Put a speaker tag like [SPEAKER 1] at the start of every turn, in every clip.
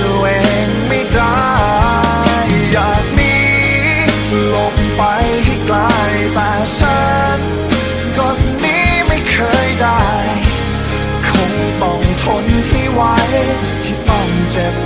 [SPEAKER 1] ตัวเองไม่ได้อยากหนีหลบไปให้ไกลแต่ฉันก็หนีไม่เคยได้ คงต้องทนให้ไหวที่ต้องเจ็บ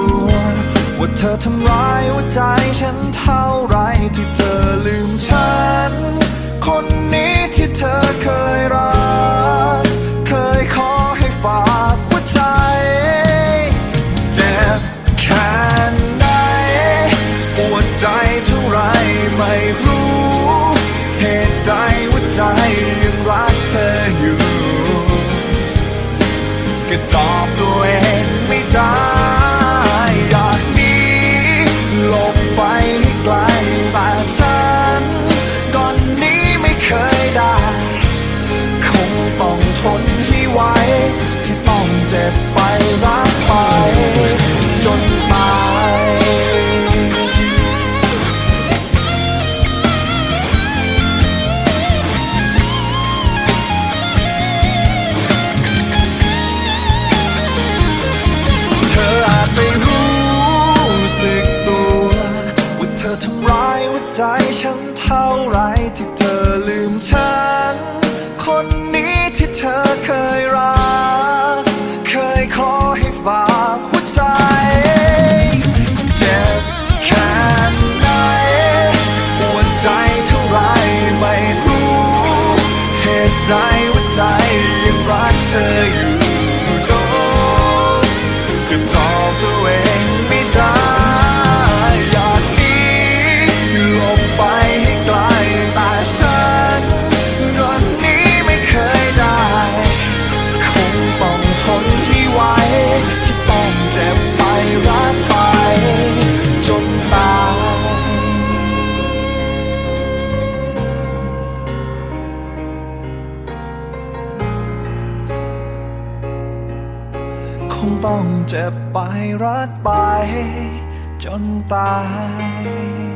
[SPEAKER 1] ว ว่าเธอทำร้ายหัวใจฉันเท่าไรที่เธอลืมฉัน คนนี้ที่เธอเคยรัก เคยขอให้ฝากหัวใจเจ็บแค่ไหนปวดใจเท่าไรไม่รู้ เหตุใดหัวใจยังรักเธออยู่ ก็ตอบตัว เจ็บไปรักไป จนตายเธออาจไม่รู้สึกตัว ว่าเธอทำร้ายหัวใจฉันเท่าไรที่เธอลืมฉัน คนนี้ที่เธอเคย ต้องเจ็บไปรักไป จนตาย